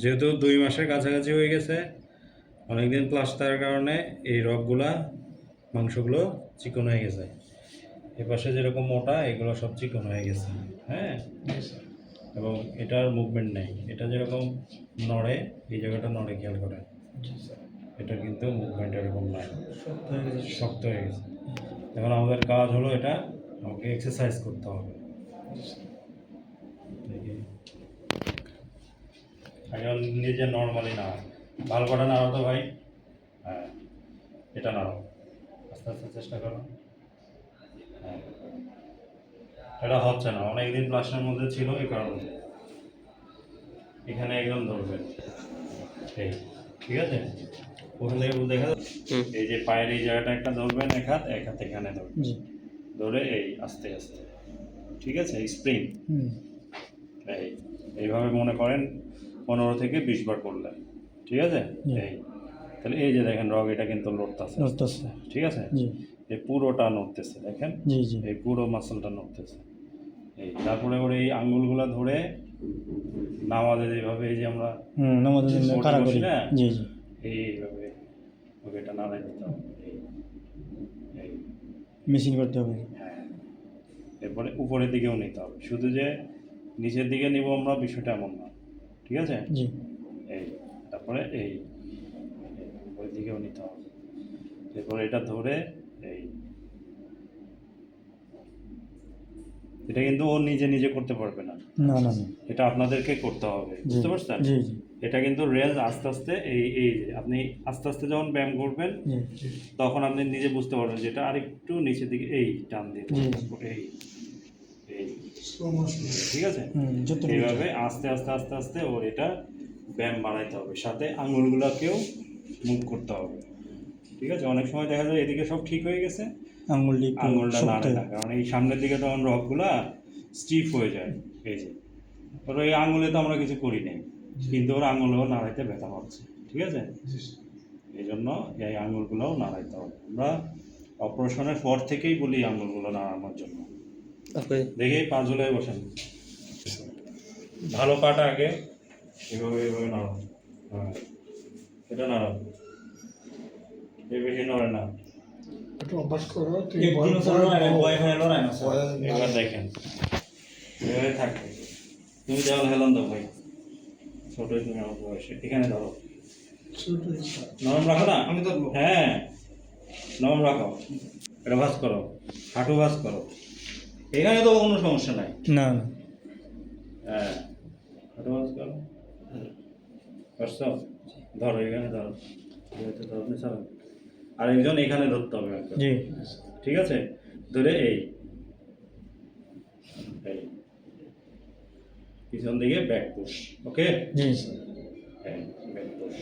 যেহেতু দুই মাসের কাছাকাছি হয়ে গেছে অনেকদিন প্লাস্টারের কারণে এই রগগুলা মাংসগুলো চিকন হয়ে গেছে। এপাশে যেরকম মোটা এগুলো সব চিকন হয়ে গেছে। হ্যাঁ? এবং এটার মুভমেন্ট নেই। এটা যেরকম নড়ে এই জায়গাটা নড়ে খেয়াল করে এটা কিন্তু মুভমেন্ট এরকম নাই শক্ত হয়ে গেছে। এখন আমাদের কাজ হলো এটা আমাকে এক্সারসাইজ করতে হবে দেখি এখন নিজে নর্মালি না ভালো করে নাড়ো তো ভাই। হ্যাঁ এটা নাড়ো। আস্তে আস্তে চেষ্টা করো। হ্যাঁ। এটা হচ্ছে না অনেকদিন প্লাস্টারের মধ্যে ছিল এই কারণে। এখানে একদম ধরবে। এই ঠিক আছে? ওখান থেকে দেখা যাচ্ছে? এই যে পায়ের এই জায়গাটা একটা ধরবেন এক হাত এক হাত এখানে ধরবেন। ধরে এই আস্তে আস্তে। ঠিক আছে? স্প্রিং হুম। এই এইভাবে মনে করেন। পনেরো থেকে বিশ বার করলেন ঠিক আছে? এই। তাহলে এই যে দেখেন রগ এটা কিন্তু লড়তেছে নড়তেছে। ঠিক আছে? এই পুরোটা নড়তেছে দেখেন? জি জি। এই পুরো মাসলটা নড়তেছে। এই তারপরে করে এই আঙ্গুলগুলো ধরে নামাজে যেভাবে এই যে আমরা কারা করি না? জি জি। এইভাবে ওকে এটা নাড়াই দিতে হবে। মেশিন করতে হবে। হ্যাঁ। এরপরে উপরের দিকেও নিতে হবে। শুধু যে নিচের দিকে নিব আমরা বিষয়টা এমন না। ঠিক আছে? জি। এই তারপরে এই উপরের দিকেও নিতে হবে এরপরে এটা ধরে এই এটা কিন্তু ও নিজে নিজে করতে পারবে না। না না এটা আপনাদেরকে করতে হবে বুঝতে পারছেন? এটা কিন্তু রেঞ্জ আস্তে আস্তে এই এই যে আপনি আস্তে আস্তে যখন ব্যায়াম করবেন তখন আপনি নিজে বুঝতে পারবেন যেটা আরেকটু নিচের দিকে এই টান দিয়ে এই। ঠিক আছে? এইভাবে আস্তে আস্তে আস্তে আস্তে ওর এটা ব্যায়াম বাড়াইতে হবে। সাথে আঙুলগুলোকেও মুভ করতে হবে। ঠিক আছে? অনেক সময় দেখা যায় এদিকে সব ঠিক হয়ে গেছে আঙুলটি আঙুলটা নাড়ে না কারণ এই সামনের দিকে তখন রগগুলা স্টিফ হয়ে যায়। এই যে। ওর এই আঙুলে তো আমরা কিছু করি নাই। কিন্তু ওর আঙুলেও নাড়াইতে ব্যথা পাচ্ছে। ঠিক আছে? এই জন্য এই আঙুলগুলোও নাড়াইতে হবে। আমরা অপারেশনের পর থেকেই বলি আঙুলগুলো নাড়ানোর জন্য। দেখি পা ঝুলাই বসেন ভালো পাটা আগে এভাবে এভাবে নাড়ো। হ্যাঁ। এটা নাড়ো। এই বেশি নড়ে না। একটু অভ্যাস করো তুই একদিনও বল- স্যার লড়াই না, বল- ভয় হয় লড়াই না স্যার। বল- এবার দেখেন। এভাবে থাকবে। তুমি দেওয়াল হেলান দাও ভাই। ছোটই তুমি আমার বয়সে। এখানে ধরো। ছোট ইচ্ছা। নরম রাখো না? আমি ধরবো। হ্যাঁ। নরম রাখো। এটা ভাস করো। হাঁটু ভাস করো। এখানে তো কোনো সমস্যা নাই। না না। হ্যাঁ। ধরো এখানে ধরো। ধরো ছাড়ো। আরেকজন এখানে ধরতে হবে একজন। জি। ঠিক আছে? ধরে এই। পিছন দিকে ব্যাক পুশ ওকে জি। হ্যাঁ ব্যাক পুশ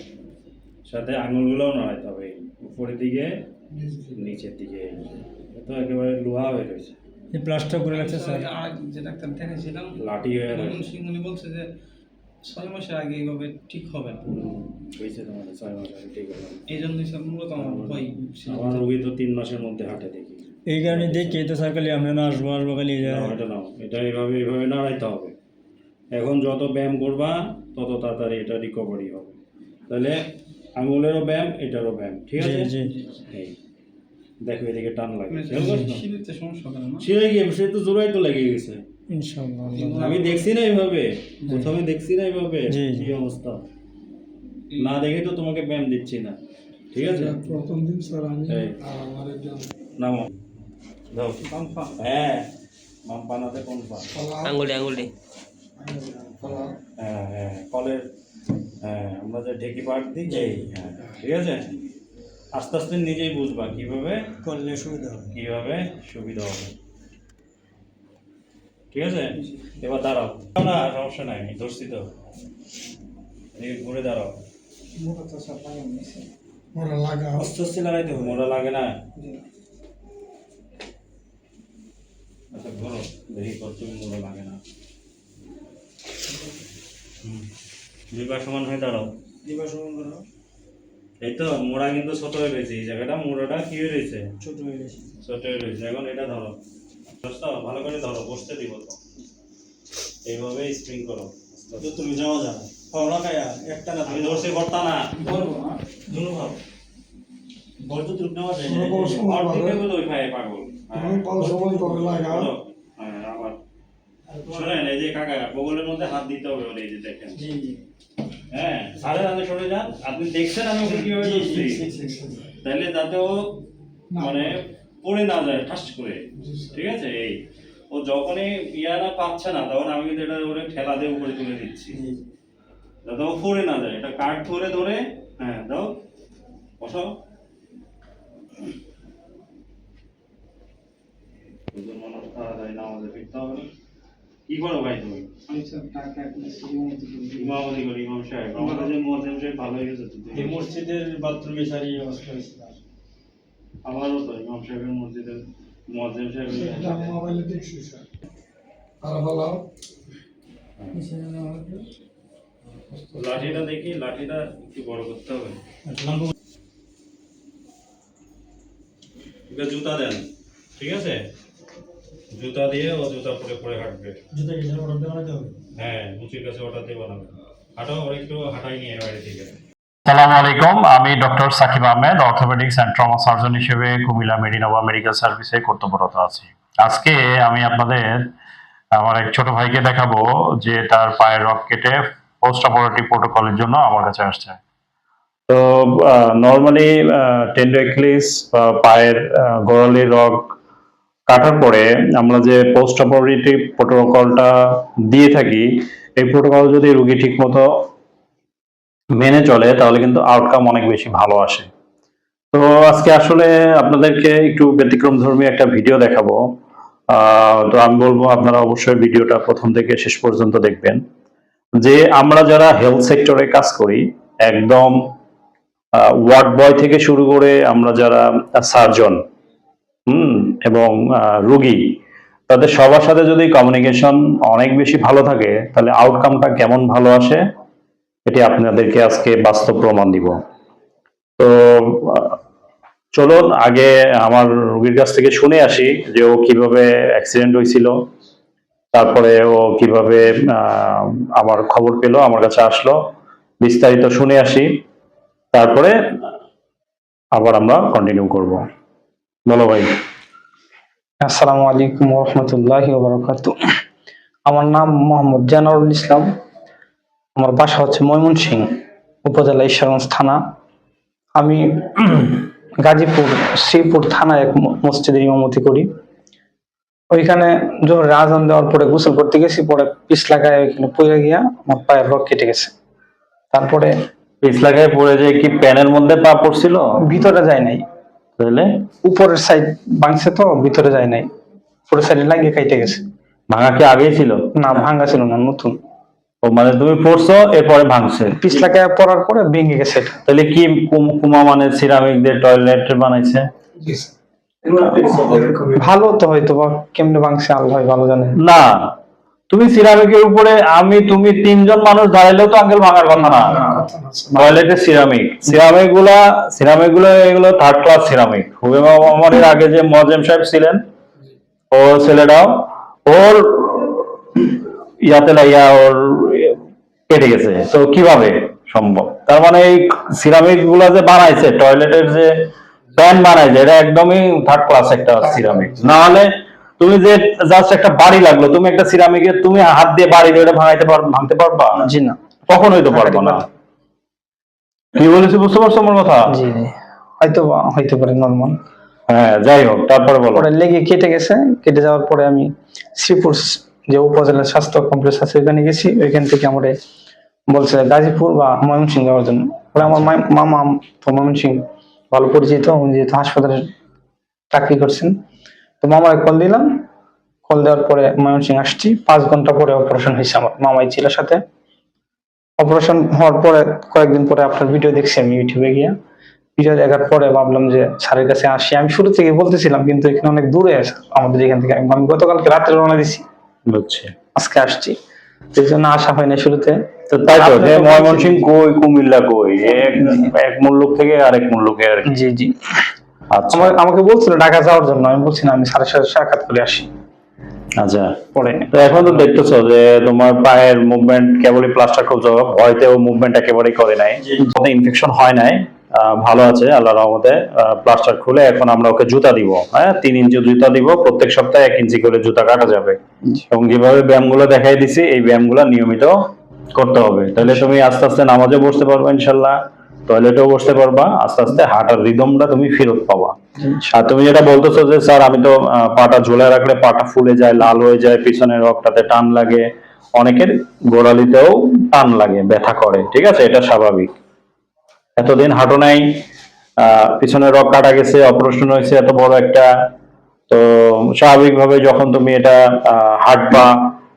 সাথে আঙুলগুলোও নাড়াইতে হবে। উপরের দিকে নিচের দিকে। তো একেবারে লোহা হয়ে রয়েছে। এই প্লাস্টার করে রাখছে স্যার আর যে ডাক্তার দেখাইছিলাম লাঠি হয়ে সিং উনি বলছে যে ছয় মাসের আগে এইভাবে ঠিক হবে। না হয়েছে তোমার ছয় মাস আগে ঠিক হবে। এই জন্যই স্যার মূলত আমার ভয়। আমার রোগী তো তিন মাসের মধ্যে হাঁটে দেখি এই কারণে দেখি তো স্যার খালি আমরা না আসব আসব খালি এটা নাও এটা এইভাবে এইভাবে নাড়াইতে হবে। এখন যত ব্যায়াম করবা তত তাড়াতাড়ি এটা রিকভারি হবে। তাহলে আঙুলেরও ব্যায়াম এটারও ব্যায়াম ঠিক আছে? এই। দেখো এদিকে টান লাগে। মানে গিয়ে সে তো জোড়াই তো লেগে গেছে। আমি দেখছি না এইভাবে। প্রথমে দেখছি না এইভাবে। কি অবস্থা? না দেখে তো তোমাকে ব্যায়াম দিচ্ছি না। ঠিক আছে? প্রথম দিন স্যার আমি আমার একজন নামো। দাও হ্যাঁ। মাম পানাতে কোন পা আঙ্গুলি আঙ্গুলি হ্যাঁ হ্যাঁ কলের হ্যাঁ আমরা যে ঢেকি পাট দিই হ্যাঁ ঠিক আছে? আস্তে আস্তে নিজেই বুঝবা কীভাবে করলে সুবিধা হবে। কীভাবে সুবিধা হবে। ঠিক আছে? এবার দাঁড়াও। না সমস্যা নাই আমি ধরছি তো। ঘুরে দাঁড়াও। মোরা লাগা আস্তে আস্তে লাগাইতে হবে। লাগে না? আচ্ছা ধরো। দেখি কতগুলো লাগে না। হুম। দুই পা সমান হয়ে দাঁড়াও। দিবা সমান করো। এই তো মোড়া কিন্তু ছোট হয়ে রয়েছে এই জায়গাটা মোড়াটা কি হয়ে রয়েছে? ছোট হয়ে গেছে। ছোট হয়ে রয়েছে এখন এটা ধরো। বুঝছ? ভালো করে ধরো বসতে দিব তো। এইভাবে স্প্রিং করো। তো তুমি যাওয়া যাবে পাওলা খায়া একটা না আমি ধরছি করতা না। বলব না দুনো ভাব বল তো দ্রুপ নেওয়া যায়। কোনো কোনো সময় আর পাবে। বলো ওই ভাই পাগল। হ্যাঁ। কোনো কোনো সময় করে। লাগা হ্যাঁ, আবার। শোনেন এই যে কাকা বগলের মধ্যে হাত দিতে হবে এই যে দেখেন। জি জি। হ্যাঁ সাড়ে সরে যান। আপনি দেখছেন আমি ওকে কীভাবে ধরছি? তাহলে যাতে ও মানে পড়ে না যায় ঠাস করে। ঠিক আছে? এই ও যখনই ইয়ারা পাচ্ছে না তখন আমি কিন্তু এটা ওরে ঠেলা দিয়ে উপরে তুলে দিচ্ছি। যাতে ও পড়ে না যায়। এটা কাঠ ধরে ধরে হ্যাঁ দাও। বসো। দুজন মানুষ তাড়াতাড়ি নামাজে ফিরতে হবে না। কি করো ভাই তুমি? আমি স্যার টাকা একটা শ্রীমতী করি ইমামতি করি ইমাম সাহেব। আমাদের যে মোয়াজ্জেম সাহেব ভালো হয়ে গেছে এই মসজিদের বাথরুমে সারি অবস্থা হয়েছে আমারও তো ইমাম সাহেবের মসজিদের মোয়াজ্জেম এটা মোবাইলে দেখছি স্যার। আর ভালো লাঠিটা দেখি লাঠিটা একটু বড় করতে হবে। লম্বা জুতা দেন ঠিক আছে? জুতা দিয়ে ও জুতা পরে পরে হাঁটবে। জুতো গেছে অর্ডার দেওয়া বানাতে হবে? হ্যাঁ মুচির কাছে অর্ডার দিয়ে বানাবে। হাঁটো ওর একটু হাঁটাই নিয়ে বাইরে থেকে। সালামু আলাইকুম আমি doctor Sakib Ahmed orthopaedics and trauma surgeon হিসেবে কুমিল্লা মেডিনোভা মেডিকেল সার্ভিসে কর্তব্যরত আছি। আজকে আমি আপনাদের আমার এক ছোট ভাইকে দেখাবো যে তার পায়ের রক কেটে পোস্ট অপারেটিভ প্রোটোকলের জন্য আমার কাছে আসছে। তো নর্মালি টেন্ডোএক্লিস বা পায়ের আহ, গোড়ালির রগ কাটার পরে আমরা যে পোস্ট অপারেটিভ প্রোটোকলটা দিয়ে থাকি, এই প্রোটোকল যদি রুগী ঠিকমতো মেনে চলে, তাহলে কিন্তু আউটকাম অনেক বেশি ভালো আসে। তো আজকে আসলে আপনাদেরকে একটু ব্যতিক্রম ধর্মী একটা ভিডিও দেখাবো। তো আমি বলব আপনারা অবশ্যই ভিডিওটা প্রথম থেকে শেষ পর্যন্ত দেখবেন। যে আমরা যারা হেলথ সেক্টরে কাজ করি, একদম ওয়ার্ড বয় থেকে শুরু করে আমরা যারা সার্জন হুম, এবং রুগী, তাদের সবার সাথে যদি কমিউনিকেশন অনেক বেশি ভালো থাকে, তাহলে আউটকামটা কেমন ভালো আসে, এটি আপনাদেরকে আজকে বাস্তব প্রমাণ দিব। তো চলুন আগে আমার রোগীর কাছ থেকে শুনে আসি যে ও কীভাবে অ্যাক্সিডেন্ট হয়েছিল, তারপরে ও কীভাবে আমার খবর পেল, আমার কাছে আসলো, বিস্তারিত শুনে আসি, তারপরে আবার আমরা কন্টিনিউ করব। বলো ভাই। আসসালামু আলাইকুম রহমতুল্লাহি বারাকাতু আমার নাম মোহাম্মদ জানারুল ইসলাম। আমার বাসা হচ্ছে ময়মনসিং উপজেলা ঈশ্বরগঞ্জ থানা। আমি গাজীপুর শ্রীপুর থানায় এক মসজিদে ইমামতি করি। ওইখানে যখন রাজান দেওয়ার পরে গোসল করতে গেছি পরে পিস লাগায় ওইখানে পড়ে গিয়া আমার পায়ের রক কেটে গেছে। তারপরে পিস লাগায় পড়ে যে কি প্যানের মধ্যে পা পড়ছিল? ভিতরে যায় নাই। তাহলে উপরের সাইড ভাঙছে তো ভিতরে যায় নাই। উপরের সাইডে লাগিয়ে কাইটে গেছে। ভাঙা কি আগেই ছিল? না ভাঙা ছিল না নতুন। ও মানে তুমি পড়ছো এরপরে ভাঙছে। পিছলাকে পড়ার পরে ভেঙে গেছে তাহলে কি কুম- কুমা মানে সিরামিক দিয়ে টয়লেট বানাইছে ভালো তো হয়তো বা কেমনে ভাঙছে আল্লাহ ভালো জানে। না তুমি সিরামিকের উপরে আমি তুমি তিনজন মানুষ দাঁড়াইলেও তো আঙ্কেল ভাঙার কথা না। টয়লেটের সিরামিক সিরামিক। গুলা সিরামিকগুলো এগুলো থার্ড ক্লাস সিরামিক। হুবেমা মামারের আগে যে মজেম সাহেব ছিলেন ও ছেলেটাও ওর ইয়াতে লাইয়া ওর কেটে গেছে। তো কীভাবে সম্ভব? তার মানে এই সিরামিকগুলা যে বানাইছে টয়লেটের যে প্যান বানাইছে এটা একদমই থার্ড ক্লাস একটা সিরামিক। না হলে তুমি যে জাস্ট একটা বাড়ি লাগল তুমি একটা সিরামিকের তুমি হাত দিয়ে বাড়ি দিয়ে ওটা ভাঙাইতে পার ভাঙতে পারবা? জি না। কখনোই তো পারব না? কি বলেছি বুঝতে পারছ আমার কথা? জি হয়তো হইতে পারে নর্মাল হ্যাঁ যাই হোক তারপরে বলো। পরে লেগে কেটে গেছে কেটে যাওয়ার পরে আমি শ্রীপুর যে উপজেলা স্বাস্থ্য কমপ্লেক্স আছে ওইখানে গেছি। ওইখান থেকে আমার বলছে গাজীপুর বা ময়মনসিং যাওয়ার জন্য। আমার মামা তো ময়মনসিং ভালো পরিচিত উনি যেহেতু হাসপাতালে চাকরি করছেন তো মামায় কল দিলাম। কল দেওয়ার পরে ময়মনসিং আসছি। পাঁচ ঘণ্টা পরে অপারেশন হয়েছে আমার মামাই ছিল সাথে। অপারেশন হওয়ার পরে কয়েকদিন পরে আপনার ভিডিও দেখছি আমি ইউটিউবে গিয়ে। ভিডিও দেখার পরে ভাবলাম যে স্যারের কাছে আসি। আমি শুরু থেকে বলতেছিলাম কিন্তু এখানে অনেক দূরে আছে আমাদের এখান থেকে। আমি গতকালকে রাত্রে রওনা দিছি। বুঝছি আজকে আসছি। এই জন্য আসা হয় না শুরুতে। তো তাই তো যে কই কুমিল্লা কই? এক এক মুল্লুক থেকে আরেক মুল্লুকে আর জি জি। আচ্ছা আমাকে বলছিল ঢাকা যাওয়ার জন্য। আমি বলছি না আমি স্যারের সাথে সাক্ষাৎ করে আসি। আচ্ছা। পরে তো এখন তো দেখতেছো যে তোমার পায়ের মুভমেন্ট কেবলই প্লাস্টার করছ ভয়তেও মুভমেন্ট একেবারেই করে নাই। ইনফেকশন হয় নাই। ভালো আছে আল্লাহ রহমতে। প্লাস্টার খুলে এখন আমরা ওকে জুতা দিব। হ্যাঁ তিন ইঞ্চি জুতা দিব। প্রত্যেক সপ্তাহে এক ইঞ্চি করে জুতা কাটা যাবে। এবং যেভাবে ব্যায়ামগুলো দেখাই দিছি এই ব্যায়ামগুলো নিয়মিত করতে হবে। তাহলে তুমি আস্তে আস্তে নামাজে বসতে পারবে ইনশাল্লাহ। টয়লেটেও বসতে পারবা আস্তে আস্তে হাঁটার রিদমটা তুমি ফেরত পাবা। আর তুমি যেটা বলতেছো যে স্যার আমি তো পাটা ঝুলে রাখলে পাটা ফুলে যায় লাল হয়ে যায় পিছনের রকটাতে টান লাগে। অনেকের গোড়ালিতেও টান লাগে ব্যথা করে ঠিক আছে? এটা স্বাভাবিক। এতদিন হাঁটো নাই আহ, পিছনের রক কাটা গেছে অপারেশন হয়েছে এত বড় একটা তো স্বাভাবিকভাবে যখন তুমি এটা আহ, হাঁটবা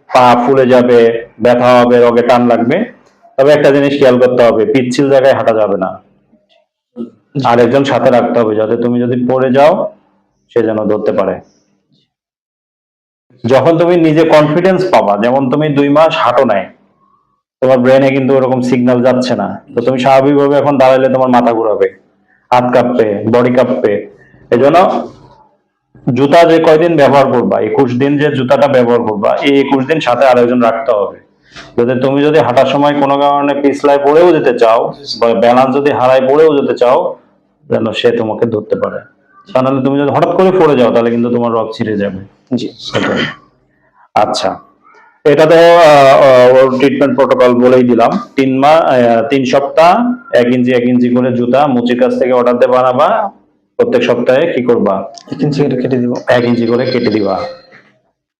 পা ফুলে যাবে ব্যথা হবে রগে টান লাগবে তবে একটা জিনিস খেয়াল করতে হবে, পিচ্ছিল জায়গায় হাঁটা যাবে না। আর একজন সাথে রাখতে হবে, যাতে তুমি যদি পড়ে যাও, সে যেন ধরতে পারে। যখন তুমি নিজে কনফিডেন্স পাবা, যেমন তুমি দুই মাস হাঁটো নাই, তোমার ব্রেনে কিন্তু ওরকম সিগন্যাল যাচ্ছে না। তো তুমি স্বাভাবিকভাবে এখন দাঁড়ালে তোমার মাথা ঘুরাবে, হাত কাঁপবে বডি কাঁপবে। এই জন্য জুতা যে কয়দিন ব্যবহার করবা, একুশ দিন যে জুতাটা ব্যবহার করবা, এই একুশ দিন সাথে আরেকজন রাখতে হবে। যদি তুমি যদি হাঁটার সময় কোনো কারণে পিছলায় পড়েও যেতে চাও বা ব্যালেন্স যদি হারায় পড়েও যেতে চাও যেন সে তোমাকে ধরতে পারে। তা নাহলে তুমি যদি হঠাৎ করে পড়ে যাও তাহলে কিন্তু তোমার রক ছিঁড়ে যাবে। জি। আচ্ছা। এটা তো ট্রিটমেন্ট প্রোটোকল বলেই দিলাম। তিন মাস তিন সপ্তাহ এক ইঞ্চি এক ইঞ্চি করে জুতা মুচির কাছ থেকে অর্ডার দিয়ে বানাবা প্রত্যেক সপ্তাহে কি করবা? এক ইঞ্চি করে কেটে দিব। এক ইঞ্চি করে কেটে দিবা।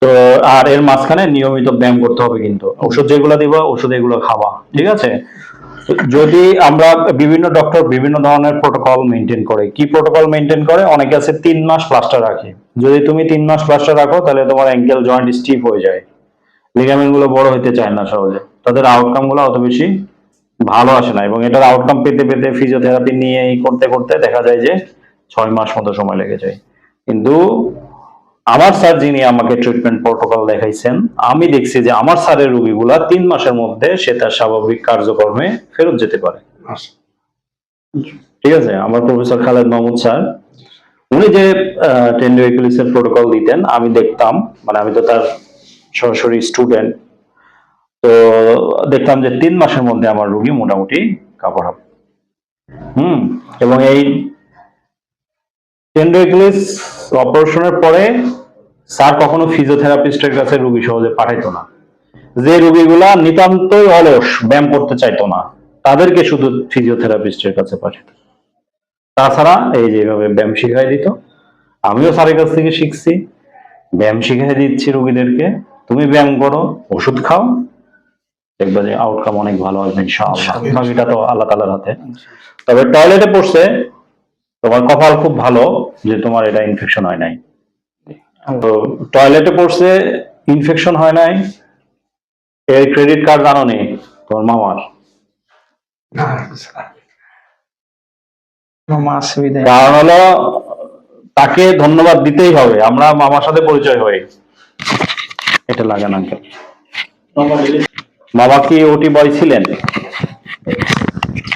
তো আর এর মাঝখানে নিয়মিত ব্যায়াম করতে হবে কিন্তু। ওষুধ যেগুলো দিবা, ওষুধ এগুলো খাবা ঠিক আছে? যদি আমরা বিভিন্ন ডক্টর বিভিন্ন ধরনের প্রোটোকল মেনটেন করে, কি প্রোটোকল মেনটেন করে? অনেকে আছে তিন মাস প্লাস্টার রাখে। যদি তুমি তিন মাস প্লাস্টার রাখো, তাহলে তোমার অ্যাঙ্কেল জয়েন্ট স্টিফ হয়ে যায়। লিগামেন্টগুলো বড় হইতে চায় না সহজে। তাদের আউটকামগুলো অত বেশি ভালো আসে না এবং এটার আউটকাম পেতে পেতে ফিজিওথেরাপি নিয়ে করতে করতে দেখা যায় যে ছয় মাস মতো সময় লেগে যায়। কিন্তু আমার স্যার যিনি আমাকে ট্রিটমেন্ট প্রোটোকল দেখাইছেন আমি দেখছি যে আমার স্যারের রোগীগুলা তিন মাসের মধ্যে সে তার স্বাভাবিক কার্যক্রমে ফেরত যেতে পারে। আচ্ছা। ঠিক আছে? আমার প্রফেসর খালেদ মাহমুদ স্যার উনি যে টেন্ডোইকুলিসের প্রোটোকল দিতেন আমি দেখতাম মানে আমি তো তার সরাসরি স্টুডেন্ট তো দেখতাম যে তিন মাসের মধ্যে আমার রোগী মোটামুটি কাপড় হবে হুম? এবং এই টেন্ডোইকুলিস অপারেশনের পরে স্যার কখনো ফিজিওথেরাপিস্টের কাছে রোগী সহজে পাঠাইতো না। যে রোগীগুলা নিতান্তই অলস ব্যায়াম করতে চাইতো না তাদেরকে শুধু ফিজিওথেরাপিস্টের কাছে পাঠাতো তাছাড়া এই যে এইভাবে ব্যায়াম শিখাই দিত আমিও স্যারের কাছ থেকে শিখছি। ব্যায়াম শিখাই দিচ্ছি রোগীদেরকে তুমি ব্যায়াম করো ওষুধ খাও দেখবে যে আউটকাম অনেক ভালো হবে ইনশাআল্লাহ। বাকিটা তো আল্লাহ তালার হাতে। তবে টয়লেটে পড়ছে তোমার কপাল খুব ভালো যে তোমার এটা ইনফেকশন হয় নাই। তো টয়লেটে পড়ছে ইনফেকশন হয় নাই। এর ক্রেডিট কার্ড জানো নেই তোমার মামার। না কারণ হলো তাকে ধন্যবাদ দিতেই হবে। আমরা মামার সাথে পরিচয় হই। এটা লাগান আঙ্কেল মামা কি ওটি বয় ছিলেন?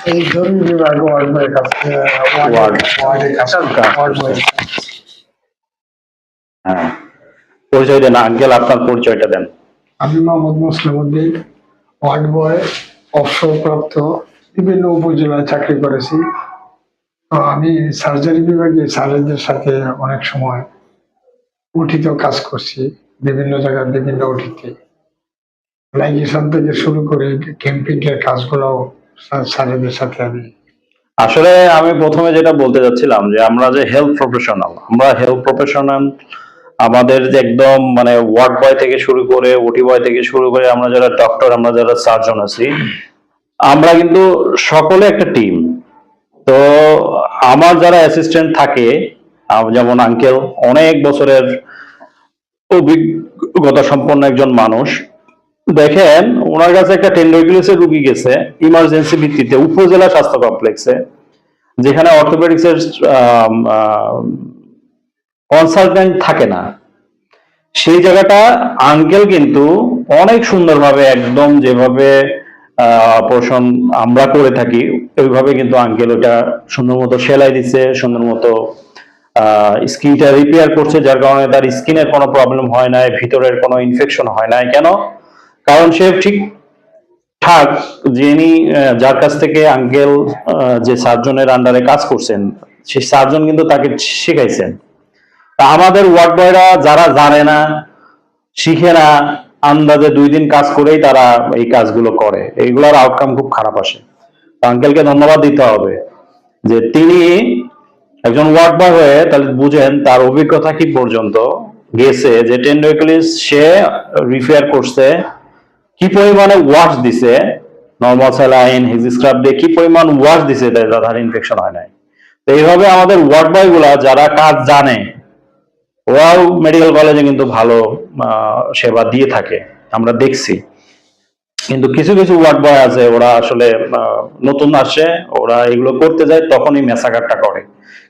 এই জরুরি বিভাগ ওয়ার্ড বয়ের কাছে ওয়ার্ড। ওয়ার্ড ওয়ার্ডের কাছে হ্যাঁ পরিচয় দেন আঙ্কেল আপনার পরিচয়টা দেন আমি মোহাম্মদ মুসলিম উদ্দিন ওয়ার্ড বয় অবসরপ্রাপ্ত বিভিন্ন উপজেলায় চাকরি করেছি তো আমি সার্জারি বিভাগে স্যারেদের সাথে অনেক সময় উঠিতেও কাজ করছি বিভিন্ন জায়গায় বিভিন্ন উঠিতে লাইগেশন থেকে শুরু করে ক্যাম্পিং এর কাজগুলোও সাথে আমি আসলে আমি প্রথমে যেটা বলতে যাচ্ছিলাম যে আমরা যে হেলথ প্রফেশনাল আমরা হেলথ প্রফেশনাল আমাদের যে একদম মানে ওয়ার্ড বয় থেকে শুরু করে ওটি বয় থেকে শুরু করে আমরা যারা ডক্টর আমরা যারা সার্জন আছি, আমরা কিন্তু সকলে একটা টিম তো আমার যারা অ্যাসিস্ট্যান্ট থাকে যেমন আঙ্কেল অনেক বছরের অভিজ্ঞতা সম্পন্ন একজন মানুষ। দেখেন, ওনার কাছে একটা টেন্ডোকিউলিসের রুগী গেছে ইমার্জেন্সি ভিত্তিতে, উপজেলা স্বাস্থ্য কমপ্লেক্সে যেখানে অর্থোপেডিক্স এর কনসালটেন্ট থাকে না। সেই জায়গাটা আঙ্কেল কিন্তু অনেক সুন্দরভাবে একদম যেভাবে অপারেশন আমরা করে থাকি, ওইভাবে কিন্তু আঙ্কেল ওটা সুন্দর মতো সেলাই দিচ্ছে, সুন্দর মতো স্কিনটা রিপেয়ার করছে, যার কারণে তার স্কিনের কোনো প্রবলেম হয় না ভিতরের কোনো ইনফেকশন হয় না কেন? কারণ সে ঠিক ঠাক যিনি যার কাছ থেকে আঙ্কেল যে সার্জনের আন্ডারে কাজ করছেন সেই সার্জন কিন্তু তাকে শিখাইছেন। তা আমাদের ওয়ার্ড বয়রা যারা জানে না, শিখে না, আন্দাজে দুই দিন কাজ করেই তারা এই কাজগুলো করে। এইগুলোর আউটকাম খুব খারাপ আসে। তো আঙ্কেলকে ধন্যবাদ দিতে হবে যে তিনি একজন ওয়ার্ড বয় হয়ে, তাহলে বুঝেন তার অভিজ্ঞতা কি পর্যন্ত গেছে, যে টেন্ডোক্লিস সে রিপেয়ার করছে কি পরিমাণে ওয়াশ দিছে? নর্মাল স্যালাইন হেক্সিস্ক্রাব দিয়ে কি পরিমাণ ওয়াশ দিছে তার ইনফেকশন হয় নাই? তো এইভাবে আমাদের ওয়ার্ড বয়গুলা যারা কাজ জানে, ওরাও মেডিকেল কলেজে কিন্তু ভালো সেবা দিয়ে থাকে, আমরা দেখছি। কিন্তু কিছু কিছু ওয়ার্ড বয় আছে, ওরা আসলে নতুন আসে, ওরা এগুলো করতে যায়, তখনই মেসাকারটা করে।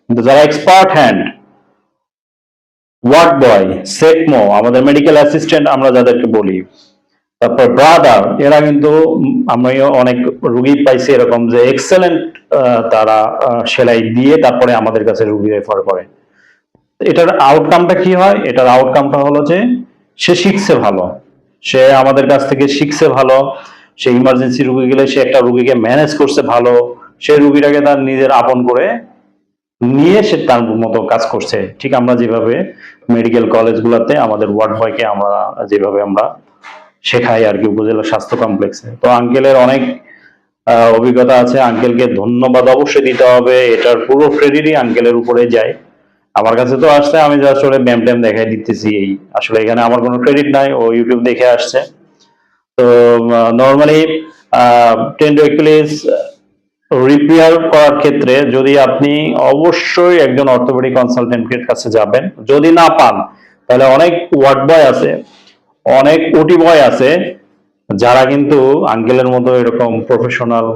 কিন্তু যারা এক্সপার্ট হ্যান্ড ওয়ার্ড বয় সেকমো আমাদের মেডিকেল অ্যাসিস্ট্যান্ট আমরা যাদেরকে বলি তারপর ব্রাদার এরা কিন্তু আমিও অনেক রুগী পাইছি এরকম যে এক্সেলেন্ট তারা সেলাই দিয়ে তারপরে আমাদের কাছে রুগী রেফার করে। এটার আউটকামটা কি হয়? এটার আউটকামটা হলো যে সে শিখছে ভালো। সে আমাদের কাছ থেকে শিখছে ভালো। সে ইমার্জেন্সি রুগী গেলে সে একটা রুগীকে ম্যানেজ করছে ভালো। সে রুগীটাকে তার নিজের আপন করে নিয়ে সে তার মতো কাজ করছে। ঠিক আমরা যেভাবে মেডিকেল কলেজগুলোতে আমাদের ওয়ার্ড বয়কে আমরা যেভাবে আমরা শেখাই আর কি, উপজেলা স্বাস্থ্য কমপ্লেক্সে। তো আঙ্কেলের অনেক অভিজ্ঞতা আছে। আঙ্কেলকে ধন্যবাদ অবশ্যই দিতে হবে। এটার পুরো ক্রেডিটই আঙ্কেলের উপরে যায়। আমার কাছে তো আসছে, আমি আসলে ব্যাম ট্যাম দেখাই দিতেছি এই। আসলে এখানে আমার কোনো ক্রেডিট নাই, ও ইউটিউব দেখে আসছে। তো নর্মালি টেন্ডোক্লিস রিপেয়ার করার ক্ষেত্রে যদি আপনি অবশ্যই একজন অর্থোপেডিক কনসালটেন্টের কাছে যাবেন, যদি না পান, তাহলে অনেক ওয়ার্ড বয় আছে। অনেক ওটি বয় আছে যারা কিন্তু আঙ্কেলের মতো এরকম প্রফেশনাল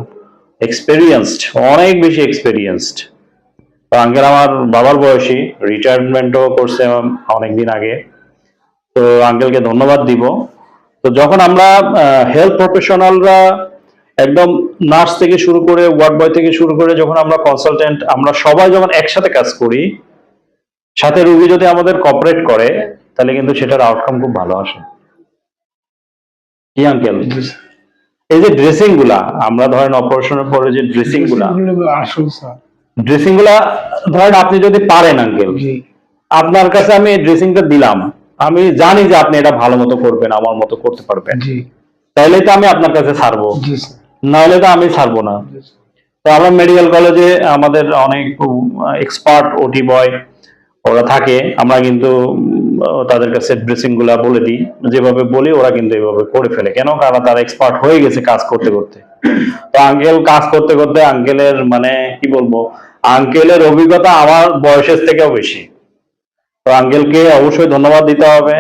এক্সপেরিয়েন্সড অনেক বেশি এক্সপেরিয়েন্সড আঙ্কেল আমার বাবার বয়সী রিটায়ারমেন্টও করছে অনেকদিন আগে। তো আঙ্কেলকে ধন্যবাদ দিব। তো যখন আমরা হেলথ প্রফেশনালরা একদম নার্স থেকে শুরু করে ওয়ার্ড বয় থেকে শুরু করে যখন আমরা কনসালটেন্ট আমরা সবাই যখন একসাথে কাজ করি, সাথে রুগী যদি আমাদের কপারেট করে, তাহলে কিন্তু সেটার আউটকাম খুব ভালো আসে। কি আঙ্কেল এই যে ড্রেসিংগুলা আমরা ধরেন অপারেশনের পরে যে ড্রেসিংগুলা ড্রেসিংগুলা ধরেন আপনি যদি পারেন আঙ্কেল আপনার কাছে আমি ড্রেসিংটা দিলাম। আমি জানি যে আপনি এটা ভালো মতো করবেন আমার মতো করতে পারবেন। তাহলে তো আমি আপনার কাছে ছাড়বো। নাহলে তো আমি ছাড়বো না। তো আমরা মেডিকেল কলেজে আমাদের অনেক এক্সপার্ট ওটি বয় ওরা থাকে, আমরা কিন্তু তাদের কাছে ড্রেসিংগুলা বলে দিই। যেভাবে বলি ওরা কিন্তু এভাবে করে ফেলে। কেন? কারণ তারা এক্সপার্ট হয়ে গেছে কাজ করতে করতে। তো আঙ্কেল কাজ করতে করতে আঙ্কেলের মানে কি বলব আঙ্কেলের অভিজ্ঞতা আমার বয়সের থেকেও বেশি। তো আঙ্কেলকে অবশ্যই ধন্যবাদ দিতে হবে।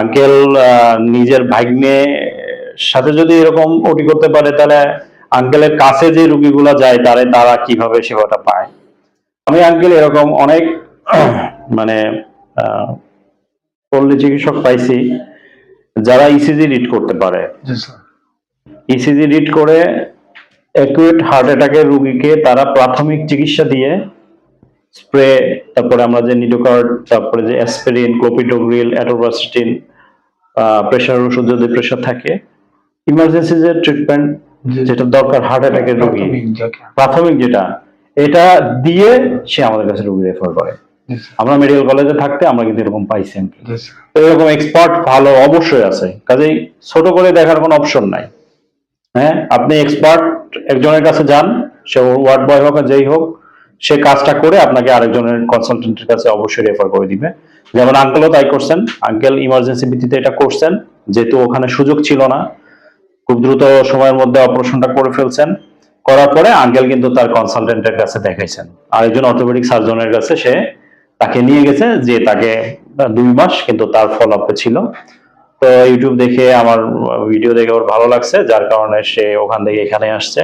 আঙ্কেল নিজের ভাগ্নে সাথে যদি এরকম ওটি করতে পারে, তাহলে আঙ্কেলের কাছে যে রুগীগুলা যায়, তারে তারা কীভাবে সেবাটা পায়? আমি আঙ্কেল এরকম অনেক মানে পল্লী চিকিৎসক পাইছি যারা ইসিজি রিড করতে পারে। ইসিজি রিড করে অ্যাকুয়েট হার্ট অ্যাটাকের রুগীকে তারা প্রাথমিক চিকিৎসা দিয়ে স্প্রে তারপরে আমরা যে নিডোকার্ড তারপরে যে অ্যাসপিরিন ক্লোপিডোগ্রিল অ্যাটোবাসিটিন প্রেশার ওষুধ যদি প্রেশার থাকে ইমার্জেন্সি যে ট্রিটমেন্ট যেটা দরকার হার্ট অ্যাটাকের রোগী। প্রাথমিক যেটা। এটা দিয়ে সে আমাদের কাছে রোগী রেফার করে। আমরা মেডিকেল কলেজে থাকতে আমরা কিন্তু এরকম স্যার তো এরকম এক্সপার্ট ভালো অবশ্যই আছে। কাজেই ছোট করে দেখার কোনো অপশন নাই। হ্যাঁ আপনি এক্সপার্ট একজনের কাছে যান সে ওয়ার্ড বয় হোক আর যেই হোক সে কাজটা করে আপনাকে আরেকজনের কনসালটেন্টের কাছে অবশ্যই রেফার করে দিবে। যেমন আঙ্কেলও তাই করছেন। আঙ্কেল ইমার্জেন্সি ভিত্তিতে এটা করছেন যেহেতু ওখানে সুযোগ ছিল না। খুব দ্রুত সময়ের মধ্যে অপারেশনটা করে ফেলছেন। করার পরে আঙ্কেল কিন্তু তার কনসালটেন্টের কাছে দেখাইছেন। আরেকজন অর্থোপেডিক সার্জনের কাছে সে তাকে নিয়ে গেছে যে তাকে দুই মাস কিন্তু তার ফলো ছিল। তো ইউটিউব দেখে, আমার ভিডিও দেখে ওর ভালো লাগছে, যার কারণে সে ওখান থেকে এখানে আসছে।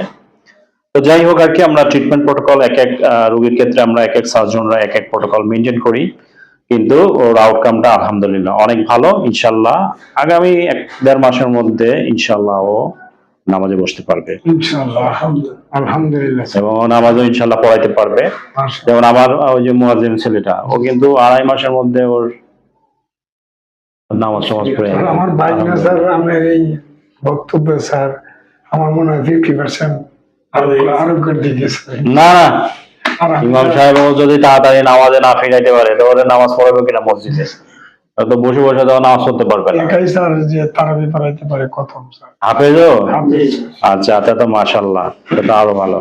তো যাই হোক আর কি, আমরা ট্রিটমেন্ট প্রোটোকল এক এক রোগীর ক্ষেত্রে আমরা এক এক সার্জনরা এক এক প্রোটোকল মেনটেন করি। কিন্তু ওর আউটকামটা আলহামদুলিল্লাহ অনেক ভালো, ইনশাল্লাহ। আগামী এক, দেড় মাসের মধ্যে ইনশাল্লাহ ও নামাজে বসতে পারবে। ইনশাআল্লাহ আলহামদুলিল্লাহ। আলহামদুলিল্লাহ। এবং নামাজও ইনশাল্লাহ পড়াইতে পারবে। যেমন আমার ওই যে মুয়াজ্জিন ছেলেটা ও কিন্তু আড়াই মাসের মধ্যে ওর নামাজ সমাজ পড়ে আমার স্যার আপনার এই বক্তব্য স্যার আমার মনে হয় ফিফটি পার্সেন্ট না না। ইমাম সাহেব যদি তাড়াতাড়ি নামাজে না ফিরাইতে পারে তাহলে নামাজ পড়াবে কিনা মসজিদে? তো বসে বসে তো নামাজ পড়তে পারবে না। একাই স্যার যে তারাবি পড়াইতে পারে কথম স্যার। হাফেজও হাফেজ। আচ্ছা তা তো মাশাল্লাহ সেটা আরও ভালো।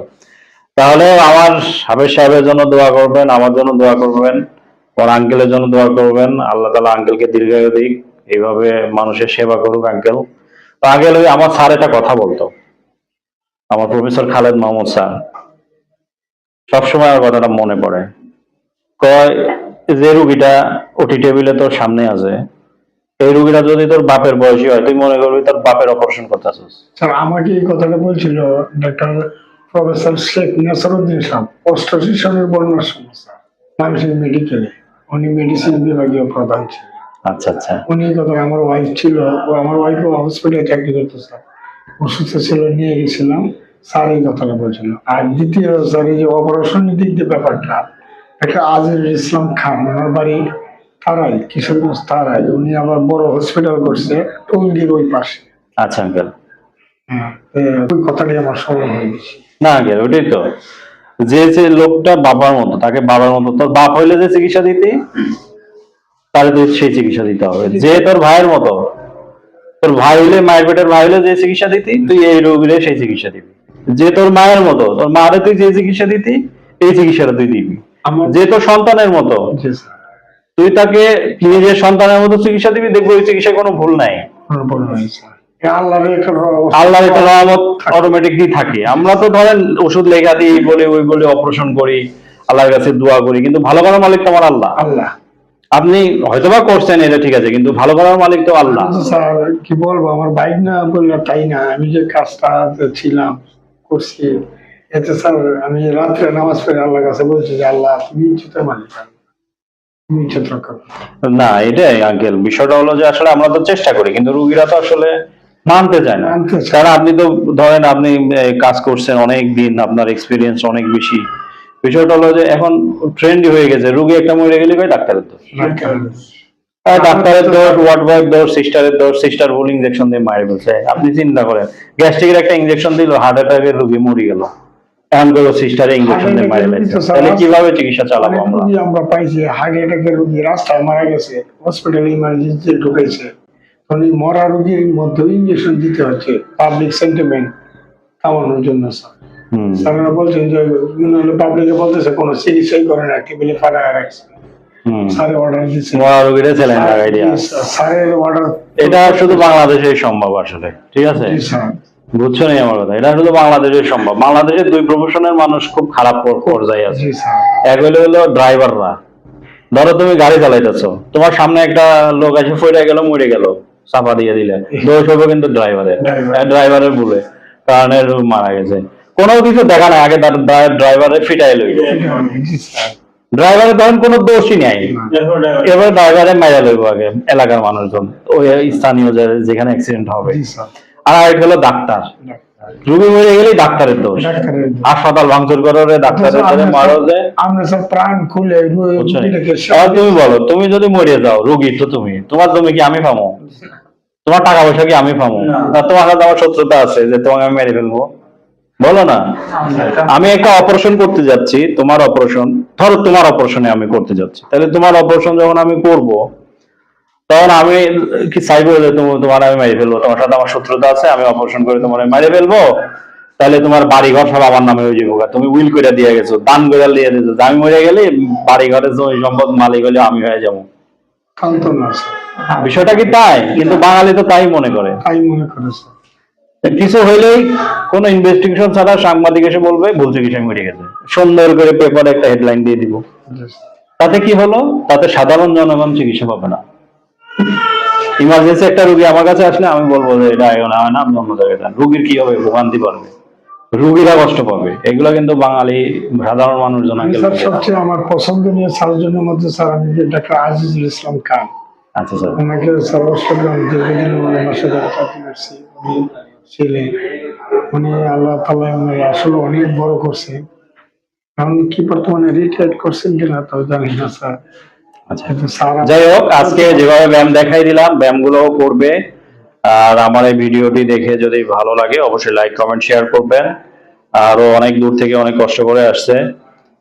তাহলে আমার হাফেজ সাহেবের জন্য দোয়া করবেন আমার জন্য দোয়া করবেন ওর আঙ্কেলের জন্য দোয়া করবেন। আল্লাহ তালা আঙ্কেলকে দীর্ঘায়ু দিক এইভাবে মানুষের সেবা করুক আঙ্কেল তো আঙ্কেল ওই আমার স্যার একটা কথা বলতো। আমার প্রফেসর খালেদ মাহমুদ স্যার সবসময় আমার কথাটা মনে পড়ে। কয় যে রুগীটা ওটি টেবিলে তোর সামনে আছে এই রুগীটা যদি তোর বাপের বয়সী হয় তুই মনে করবি তোর বাপের অপারেশন করতেছিস। স্যার আমাকে এই কথাটা বলছিল ডাক্তার প্রফেসর শেখ নাসরুদ্দিন সাহেব অষ্টাশি সনের বন্যার সমস্যা মানুষের মেডিকেলে উনি মেডিসিন বিভাগীয় প্রধান ছিলেন। আচ্ছা আচ্ছা। উনি কথা আমার ওয়াইফ ছিল ও আমার ওয়াইফও হসপিটালে চাকরি করতো স্যার। অসুস্থ ছিল নিয়ে গেছিলাম। স্যার এই কথাটা বলছিল। আর দ্বিতীয় স্যার এই যে অপারেশনের দিক দিয়ে ব্যাপারটা একটা আজিজুল ইসলাম খান ওনার বাড়ি তারাই কিশোরগঞ্জ তারাই। উনি আবার বড় হসপিটাল করছে টঙ্গির ওই পাশে। আচ্ছা আঙ্কেল হ্যাঁ ওই কথাটাই আমার স্মরণ হয়ে গেছে। না আঙ্কেল ওটাই তো। যে যে লোকটা বাবার মতো তাকে বাবার মতো তোর বাপ হইলে যে চিকিৎসা দিতি তাহলে সেই চিকিৎসা দিতে হবে। যে তোর ভাইয়ের মতো তোর ভাই হইলে মায়ের পেটের ভাই হইলে যে চিকিৎসা দিতি তুই এই রোগীরে সেই চিকিৎসা দিবি। যে তোর মায়ের মতো তোর মারে তুই যে চিকিৎসা দিতি এই চিকিৎসাটা তুই দিবি। যে তোর সন্তানের মতো। তুই তাকে নিজের সন্তানের মতো চিকিৎসা দিবি দেখবি ওই চিকিৎসায় কোনো ভুল নাই। আল্লাহর একটা রহমত। অটোমেটিকলি থাকে। আমরা তো ধরেন ওষুধ লেখা দিই বলে ওই বলে অপারেশন করি আল্লাহর কাছে দোয়া করি কিন্তু ভালো করার মালিক তো আমার আল্লাহ। আল্লাহ। আপনি হয়তোবা করছেন এটা ঠিক আছে কিন্তু ভালো করার মালিক তো আল্লাহ। স্যার কি বলব আমার বাইক না বললে তাই না। আমি যে কাজটা ছিলাম করছি এতে স্যার আমি রাত্রে নামাজ পড়ে আল্লাহর কাছে বলছি যে আল্লাহ তুমি ইচ্ছুতের মালিক না। এটাই আঙ্কেল বিষয়টা হলো যে আসলে আমরা তো চেষ্টা করি কিন্তু রুগীরা তো আসলে মানতে চায় না। কারণ আপনি তো ধরেন আপনি কাজ করছেন অনেক দিন আপনার এক্সপিরিয়েন্স অনেক বেশি। বিষয়টা হলো যে এখন ট্রেন্ডই হয়ে গেছে রুগী একটা মরে গেলে কই ডাক্তারের দোষ? ডাক্তারের দোষ। ওয়ার্ড বয়ের দোষ সিস্টারের দোষ সিস্টার ভুল ইঞ্জেকশন দিয়ে মারে ফেলছে। আপনি চিন্তা করেন গ্যাস্ট্রিকের একটা ইঞ্জেকশন দিল হার্ট অ্যাটাকের রুগী মরে গেল। এখন সিস্টারে ইঞ্জেকশন দিয়ে মারে ফেলছে তাহলে কীভাবে চিকিৎসা চালাবো আমরা? আমরা পাইছি হার্ট অ্যাটাকের রুগী রাস্তায় মারা গেছে হসপিটালে ইমার্জেন্সি ঢুকেছে। তখন মরা রুগীর মধ্যে ইঞ্জেকশন দিতে হচ্ছে পাবলিক সেন্টিমেন্ট থামানোর জন্য স্যার। স্যারেরা বলছেন যে মনে হলো পাবলিকে বলতেছে কোনো চিকিৎসাই করে না টেবিলে রাখছে। স্যারের অর্ডার দিচ্ছে মরা রোগীরা চ্যালেঞ্জ লাগাই দিয়া স্যারের অর্ডার এটা শুধু বাংলাদেশে সম্ভব আসলে ঠিক আছে? স্যার। বুঝছ না আমার কথা? এটা শুধু বাংলাদেশে সম্ভব। বাংলাদেশের দুই প্রফেশনের মানুষ খুব খারাপ পর্যায়ে আছে। এক হলো হলো ড্রাইভাররা ধরো তুমি গাড়ি চালাইতেছো। তোমার সামনে একটা লোক এসে ফইরা গেল মরে গেল। চাপা দিয়ে দিলে। দোষ হবে কিন্তু ড্রাইভারের ড্রাইভারের ভুলে। কারণে মারা গেছে। কোনো কিছু দেখা নাই। আগে ড্রাইভারের ফিটাই লইল। জি ড্রাইভারের তখন কোনো দোষই নাই। এবার ড্রাইভারে মাইরা লইব আগে। এলাকার মানুষজন। ওই স্থানীয় যেখানে অ্যাক্সিডেন্ট হবে। জি স্যার। আর আরেক হলো ডাক্তার। রুগী মরে ডাক্তারের দোষ। হাসপাতাল ভাঙচুর করো ডাক্তারের সাথে মারো যে আমরা সব প্রাণ খুলে তুমি বলো তুমি যদি মরে যাও রুগী তো তুমি। তোমার জমি কি আমি পাবো? তোমার টাকা পয়সা কি আমি পাবো? না। না তোমার সাথে আমার শত্রুতা আছে যে তোমাকে আমি মেরে ফেলব। বলো না? আমি একটা অপারেশন করতে যাচ্ছি তোমার অপারেশন। ধরো তোমার অপারেশনে আমি করতে যাচ্ছি। তাহলে তোমার অপারেশন যখন আমি করব তখন আমি কি চাইব যে তোমার আমি মেরে ফেলব? তোমার সাথে আমার শত্রুতা আছে আমি অপারেশন করে তোমার মেরে ফেলব? তাহলে তোমার বাড়ি ঘর সব আমার নামে হয়ে যাব তুমি উইল করে দিয়ে গেছো দান করে দিয়ে দিয়েছ আমি মরে গেলে বাড়ি ঘরের জমি সম্পদ মালিক হলে আমি হয়ে যাব। বিষয়টা কি তাই? কিন্তু বাঙালি তো তাই মনে করে। তাই মনে করে কিছু হইলেই কোন ইনভেস্টিগেশন ছাড়া সাংবাদিক এসে বলবে ভুল চিকিৎসা মরে গেছে। সুন্দর করে পেপারে একটা হেডলাইন দিয়ে দিব। তাতে কি হলো? তাতে সাধারণ জনগণ চিকিৎসা পাবে না। ইমার্জেন্সি একটা রোগী আমার কাছে আসলে আমি বলব যে এটা এখন হয় না আপনি অন্য জায়গায় যান। রোগীর কি হবে? ভোগান্তি পারবে রুগীরা কষ্ট পাবে। এগুলো কিন্তু বাঙালি সাধারণ মানুষজন সবচেয়ে আমার পছন্দনীয় সার্জনের মধ্যে স্যার আমি যে ডাক্তার আজিজুল ইসলাম খান। আচ্ছা স্যার। ওনাকে স্যার দীর্ঘদিন ওনার সাথে চাকরি করছি উনি ছিলেন। উনি আল্লাহ তালা আসলে অনেক বড় করছে কারণ কি বর্তমানে রিটায়ার করছেন কিনা তাও জানি না স্যার। যাই হোক আজকে যেভাবে ব্যায়াম দেখাই দিলাম ব্যায়ামগুলো করবে। আর আমার এই ভিডিওটি দেখে যদি ভালো লাগে অবশ্যই লাইক কমেন্ট শেয়ার করবেন। আরও অনেক দূর থেকে অনেক কষ্ট করে আসছে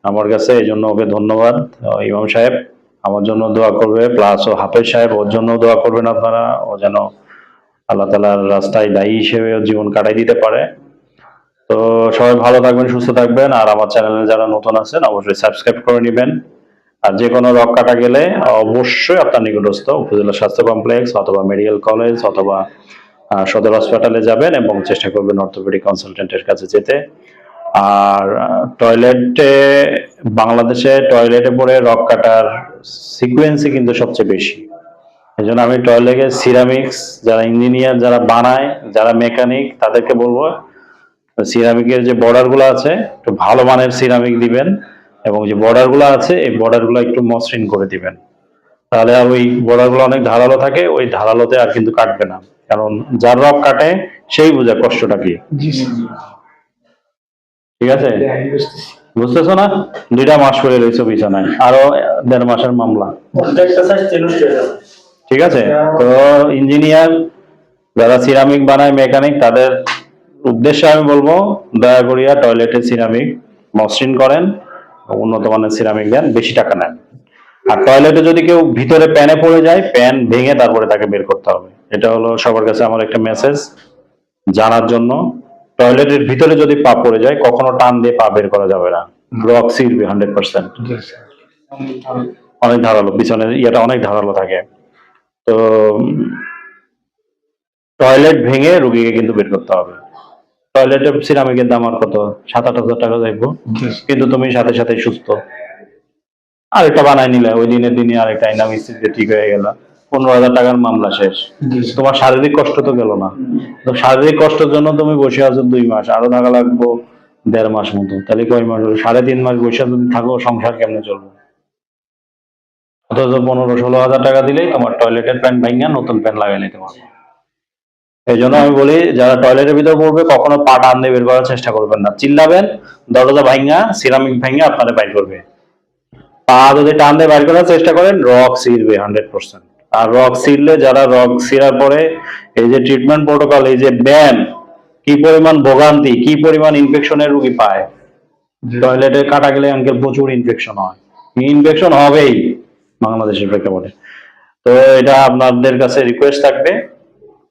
আমার কাছে এই জন্য ওকে ধন্যবাদ। ইমাম সাহেব আমার জন্য দোয়া করবে প্লাস ও হাফেজ সাহেব ওর জন্য দোয়া করবেন আপনারা। ও যেন আল্লাহ তালার রাস্তায় দায়ী হিসেবে জীবন কাটাই দিতে পারে। তো সবাই ভালো থাকবেন সুস্থ থাকবেন। আর আমার চ্যানেলে যারা নতুন আছেন অবশ্যই সাবস্ক্রাইব করে নেবেন। আর যে কোনো রক কাটা গেলে অবশ্যই আপনার নিকটস্থ উপজেলা স্বাস্থ্য কমপ্লেক্স অথবা মেডিকেল কলেজ অথবা সদর হাসপাতালে যাবেন এবং চেষ্টা করবেন অর্থোপেডিক কনসালটেন্টের কাছে যেতে। আর টয়লেটে, বাংলাদেশে টয়লেটে পড়ে রক কাটার সিকুয়েন্সই কিন্তু সবচেয়ে বেশি। এই জন্য আমি টয়লেটে সিরামিক্স, যারা ইঞ্জিনিয়ার, যারা বানায়, যারা মেকানিক, তাদেরকে বলব, সিরামিকের যে বর্ডারগুলো আছে, একটু ভালো মানের সিরামিক দিবেন। এবং যে বর্ডারগুলো আছে এই বর্ডারগুলো একটু মসৃণ করে দিবেন। তাহলে আর ওই বর্ডারগুলো অনেক ধারালো থাকে ওই ধারালোতে আর কিন্তু কাটবে না। কারণ যার রক কাটে সেই বোঝে কষ্টটা কি। ঠিক আছে? বুঝতেছো। না? দুইটা মাস করে রয়েছে বিছানায়। আরও দেড় মাসের মামলা। হয়ে ঠিক আছে? তো ইঞ্জিনিয়ার যারা সিরামিক বানায় মেকানিক তাদের উদ্দেশ্যে আমি বলব দয়া করিয়া টয়লেটে সিরামিক মসৃণ করেন। উন্নত মানের সিরামিক দেন বেশি টাকা নেন। আর টয়লেটে যদি কেউ ভিতরে প্যানে পড়ে যায় প্যান ভেঙে তারপরে তাকে বের করতে হবে। এটা হলো সবার কাছে আমার একটা মেসেজ জানার জন্য। টয়লেটের ভিতরে যদি পা পড়ে যায় কখনো টান দিয়ে পা বের করা যাবে না। ব্লক সিরবি হান্ড্রেড পার্সেন্ট অনেক ধারালো পিছনের ইয়েটা অনেক ধারালো থাকে। তো টয়লেট ভেঙে রুগীকে কিন্তু বের করতে হবে। টয়লেটের সিরামিকের দাম আর কত? সাত আট হাজার টাকা যাইবো। কিন্তু তুমি সাথে সাথে সুস্থ। আরেকটা বানাই নিলে ওই দিনের দিনে আরেকটা আইনা মিস্ত্রিতে ঠিক হয়ে গেল। পনেরো হাজার টাকার মামলা শেষ। তোমার শারীরিক কষ্ট তো গেল না। তো শারীরিক কষ্টের জন্য তুমি বসে আছো দুই মাস। আরও টাকা লাগবো দেড় মাস মতো। তাহলে কয় মাস হলো? সাড়ে তিন মাস বসে যদি থাকো সংসার কেমনে চলবে? অথচ পনেরো ষোলো হাজার টাকা দিলেই তোমার টয়লেটের প্যান্ট ভাঙিয়া নতুন প্যান্ট লাগাই নিতে পারবে। এই জন্য আমি বলি যারা টয়লেটের ভিতর পড়বে কখনো পা টান দিয়ে বের করার চেষ্টা করবেন না। চিল্লাবেন দরজা ভাঙা সিরামিক ভাঙা আপনারা বাইর করবে। পা যদি টান দিয়ে বাইর করার চেষ্টা করেন রক সিরবে হান্ড্রেড পার্সেন্ট আর রক সিরলে যারা রক সিরার পরে এই যে ট্রিটমেন্ট প্রোটোকল এই যে ব্যান কি পরিমাণ ভোগান্তি কি পরিমাণ ইনফেকশনের রুগী পায়? টয়লেটে কাটা গেলে আঙ্কেল প্রচুর ইনফেকশন হয়। ইনফেকশন হবেই বাংলাদেশের প্রেক্ষাপটে। তো এটা আপনাদের কাছে রিকোয়েস্ট থাকবে।